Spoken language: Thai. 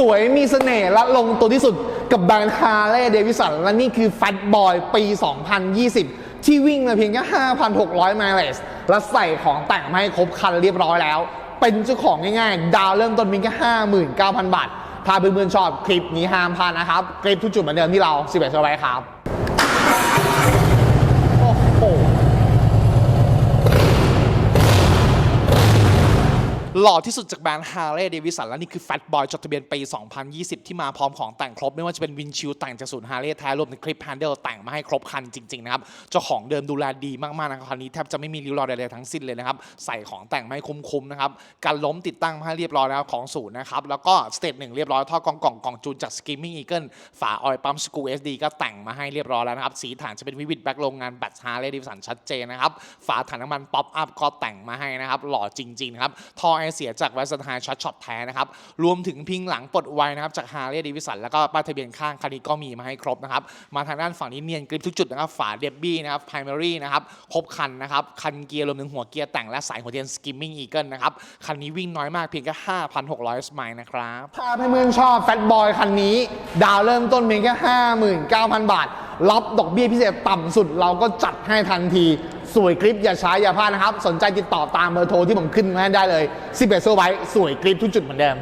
สวยมีเสน่ห์และลงตัวที่สุดกับแบรนด์ฮาร์เลย์เดวิสันและนี่คือ Fat Boy ปี 2020 ที่วิ่งมาเพียงแค่ 5,600 ไมล์และใส่ของแต่งมาให้ครบคันเรียบร้อยแล้ว เป็นเจ้าของง่ายๆ ดาวเริ่มต้นเพียงแค่ 59,000 บาท ถ้าเพื่อนๆชอบคลิปนี้ห้ามพลาดนะครับคลิปทุกจุดเหมือนเดิมที่เรา 11เซอร์ไว้ครับ หล่อที่สุดจากแบรนด์ Harley Davidson และนี่คือ Fat Boy จดทะเบียนปี 2020 ที่มาพร้อมของแต่งครบ ไม่ว่าจะเป็นวินชิลแต่งจากศูนย์ Harley แท้รวมถึงคลิป handle แต่งมาให้ครบคันจริง ๆ นะครับ เจ้าของเดิมดูแลดีมากๆนะครับคันนี้แทบจะไม่มีริ้วรอยใดๆทั้งสิ้นเลยนะครับ ใส่ของแต่งมาให้คุ้มๆนะครับการล้มติดตั้งมาให้เรียบร้อยแล้วของศูนย์นะครับแล้วก็สเตจหนึ่งเรียบร้อยท่อกองกล่องกล่องจูนจาก Skimming Eagle ฝาออยล์ปั๊มสกู SD ก็แต่งมาให้เรียบร้อยแล้วนะครับสีฐานจะเป็นวิวิดแบ็คโรงงานแบต Harley Davidson ชัดเจนนะครับฝาถังน้ำมันป๊อปอัพก็แต่งมาให้นะครับหล่อจริงๆครับท่อไอเสียจากไวสไทช็อตช็อตแท้นะครับ รวมถึงพิงหลังปลดไวนะครับจาก Harley Davidson แล้วก็ป้ายทะเบียนข้างคันนี้ก็มีมาให้ครบนะครับ มาทางด้านฝั่งนี้เนียนกริปทุกจุดนะครับฝาเดบบี้นะครับ primary นะครับครบคันนะครับ คันเกียร์รวมถึงหัวเกียร์แต่งและสายหัวเทียน skimming eagle นะครับ คันนี้วิ่งน้อยมากเพียงแค่ 5,600 ไมล์นะครับถ้าเพื่อนๆชอบ Fat Boy คันนี้ ดาวเริ่มต้นเพียงแค่ 59,000 บาท รับดอกเบี้ยพิเศษต่ำสุดเราก็จัดให้ทันที สวยคลิปอย่าช้าอย่าพลาดนะครับ สนใจติดต่อตามเบอร์โทรที่ผมขึ้นมาให้ได้เลย11โซไว้สวยคลิปทุกจุดเหมือนเดิม